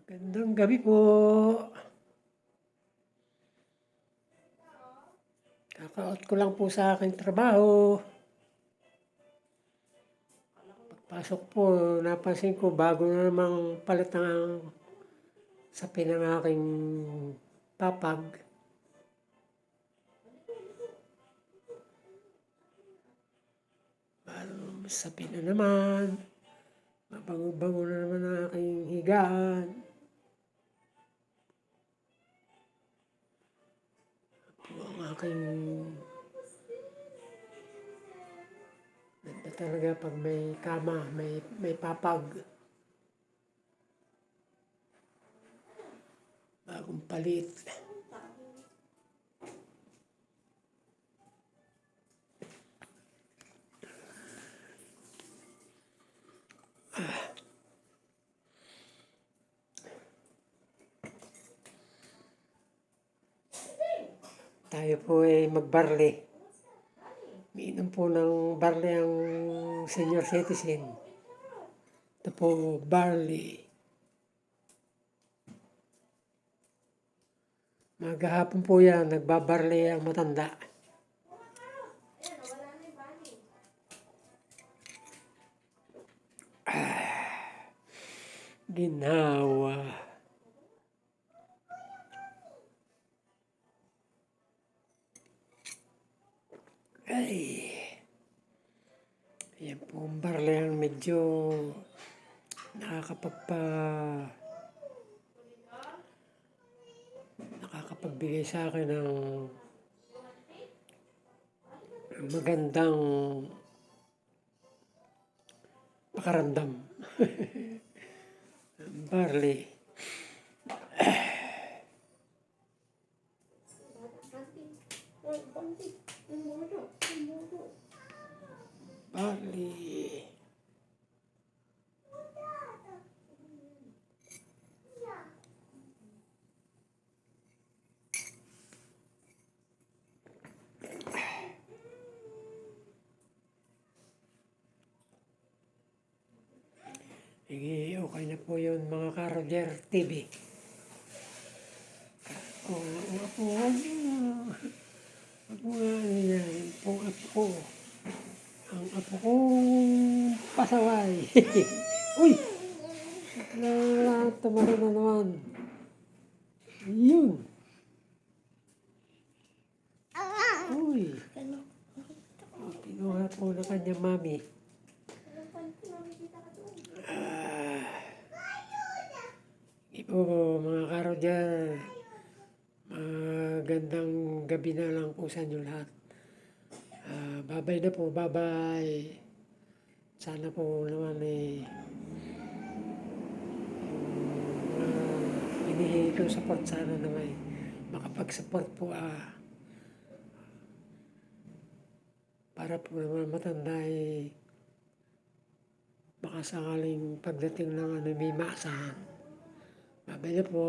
Magandang gabi po. Kakaot ko lang po sa aking trabaho. Pagpasok po, napansin ko bago na namang palit ang sapin ng aking papag. Sapin na naman. Mabango-bango na naman ang aking higaan. Aking... Ganda talaga pag may kama, may, may papag. Bagong palit. Tayo po ay magbarle. Miinom po ng barley ang senior citizen. Ito po, barley. Magahapon po yan, nagbabarley ang matanda. Ah, ginawa. Ay. Yan po ang barley ang medyo nakakapagpa nakakapagbigay sa akin ng magandang pakaramdam. barley. Barley. Sige, okay na po yun mga ka-Roger TV. Oh, ang apo, mo nga yan. Pong. Ang apo kong pasaway. Uy! Wala, tumalo na naman. Yun. Uy. Oh, Pinuha po na kanya mami. Ah. Ipo, mga karo dyan. Magandang gabi na lang po sa inyo lahat. Ah, babay na po, babay. Sana po naman eh yung mga hinihingi kong support sana naman eh, makapag-support po ah para po naman matanda eh baka sakaling pagdating ng ano may maasahan. Babay na po.